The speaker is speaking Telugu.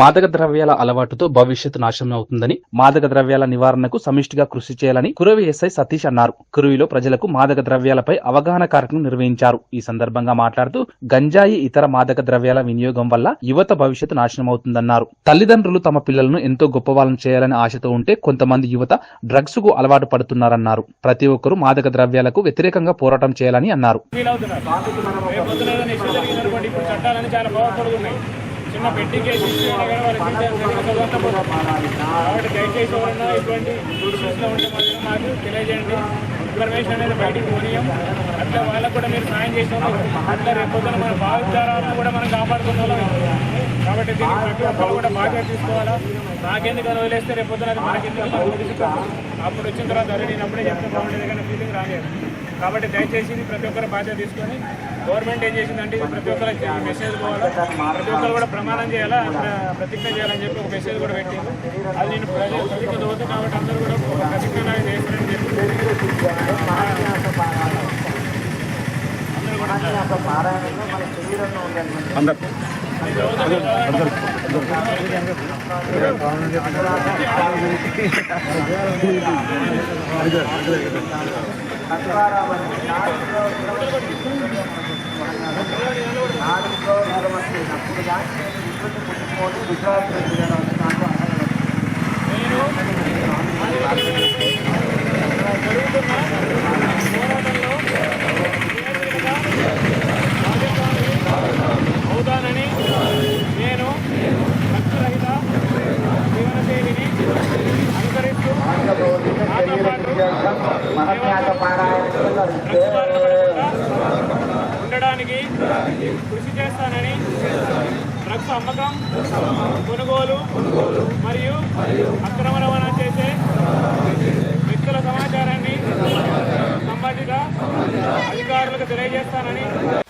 మాదక ద్రవ్యాల అలవాటుతో భవిష్యత్తు నాశనం అవుతుందని మాదక ద్రవ్యాల నివారణకు సమిష్టిగా కృషి చేయాలని కురవి ఎస్ఐ సతీష్ అన్నారు. కురవిలో ప్రజలకు మాదక ద్రవ్యాలపై అవగాహన కార్యక్రమం నిర్వహించారు. ఈ సందర్భంగా మాట్లాడుతూ గంజాయి ఇతర మాదక ద్రవ్యాల వినియోగం వల్ల యువత భవిష్యత్తు నాశనం అవుతుందన్నారు. తల్లిదండ్రులు తమ పిల్లలను ఎంతో గొప్పవాళ్ళని చేయాలని ఆశతో ఉంటే కొంతమంది యువత డ్రగ్స్కు అలవాటు పడుతున్నారన్నారు. ప్రతి ఒక్కరూ మాదక ద్రవ్యాలకు వ్యతిరేకంగా పోరాటం చేయాలని అన్నారు. చిన్న పెట్టి కేసు ఇష్యూ కానీ కాబట్టి దయచేసి ఎవరైనా ఇటువంటి ఇష్యూస్లో ఉంటే మాత్రం మాకు తెలియజేయండి. ఇన్ఫర్మేషన్ అనేది బయటికి పోనీయం. అట్లా వాళ్ళకు కూడా మీరు సాయం చేసిన అట్లా రేపొద్దున పొద్దున మన భావితరాలను కూడా మనం కాపాడుకున్న వాళ్ళం. కాబట్టి దీనికి ప్రతి ఒక్కరు కూడా బాధ్యత తీసుకోవాలా? నాకెందుకు అని వదిలేస్తే రేపు పొద్దున అది మనకెందుకు అప్పుడు వచ్చిన తర్వాత అరే నేను అప్పుడే చెప్తే బాగుండేది కానీ ఫీలింగ్ రాలేదు. కాబట్టి దయచేసి ప్రతి ఒక్కరు బాధ్యత తీసుకొని గవర్నమెంట్ ఏం చేసిందంటే ఇది ప్రతి ఒక్కరికి మెసేజ్ పోవాలా ప్రతి ఒక్కరు కూడా ప్రమాణం చేయాలా? ప్ర- ప్రతిజ్ఞ చేయాలని చెప్పి ఒక మెసేజ్ కూడా పెట్టింది. అది నేను ప్రతిజ్ఞ చదువుతాను కాబట్టి అందరూ కూడా ప్రతిజ్ఞ చేస్తారని చెప్పి. అందరూ కూడా నాలుగు నాలుగు నలభై ఇప్పుడు పుట్టుకోవడం గుజరాత్ ఉండడానికి కృషి చేస్తానని డ్రగ్స్ అమ్మకం కొనుగోలు మరియు అక్రమ రవాణా చేసే వ్యక్తుల సమాచారాన్ని సంబంధిత అధికారులకు తెలియజేస్తానని